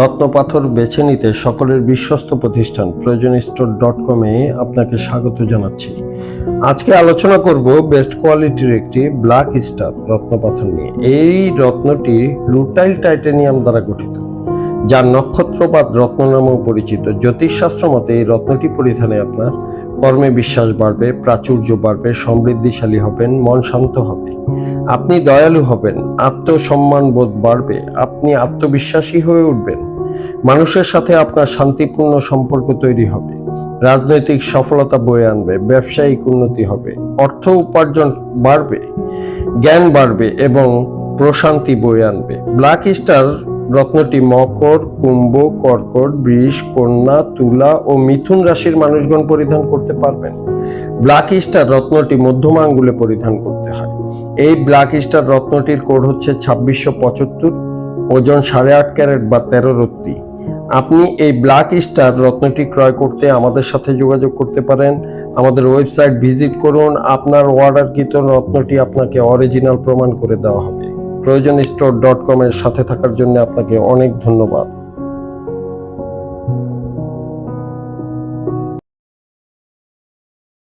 রত্নপাথর বেছে নিতে সকলের বিশ্বস্ত প্রতিষ্ঠান প্রয়োজন স্টোর ডট কমে আপনাকে স্বাগত জানাচ্ছি। আজকে আলোচনা করব বেস্ট কোয়ালিটির একটি ব্ল্যাক স্টার রত্নপাথর নিয়ে। এই রত্নটি লুটাইল টাইটেনিয়াম দ্বারা গঠিত, যার নক্ষত্রপাত রত্ন নামেও পরিচিত। জ্যোতিষশাস্ত্র মতে এই রত্নটি পরিধানে আপনার কর্মে বিশ্বাস বাড়বে, প্রাচুর্য বাড়বে, সমৃদ্ধিশালী হবেন, মন শান্ত হবে আপনি দয়ালু হবেন, আত্মসম্মান বোধ বাড়বে, আপনি আত্মবিশ্বাসী হয়ে উঠবেন। মানুষের সাথে আপনার শান্তিপূর্ণ সম্পর্ক তৈরি হবে, রাজনৈতিক সফলতা বয়ে আনবে, ব্যবসায়িক উন্নতি হবে, অর্থ উপার্জন বাড়বে, জ্ঞান বাড়বে এবং প্রশান্তি বয়ে আনবে। ব্ল্যাক স্টার রত্নটি মকর, কুম্ভ, কর্কট, বৃষ, কন্যা, তুলা ও মিথুন রাশির মানুষগণ পরিধান করতে পারবেন। ব্ল্যাক স্টার রত্নটি মধ্যমা আঙ্গুলে পরিধান হয় এই ব্ল্যাক স্টার রত্নটির কোড হচ্ছে ছাব্বিশশো পঁচাত্তর, ওজন সাড়ে আট ক্যারেট বা তেরো রত্তি। আপনি এই ব্ল্যাক স্টার রত্নটি ক্রয় করতে আমাদের সাথে যোগাযোগ করতে পারেন। আমাদের ওয়েবসাইট ভিজিট করুন। আপনার অর্ডারকৃত রত্নটি আপনাকে অরিজিনাল প্রমাণ করে দেওয়া হবে। প্রয়োজন স্টোর ডট কমের সাথে থাকার জন্য আপনাকে অনেক ধন্যবাদ।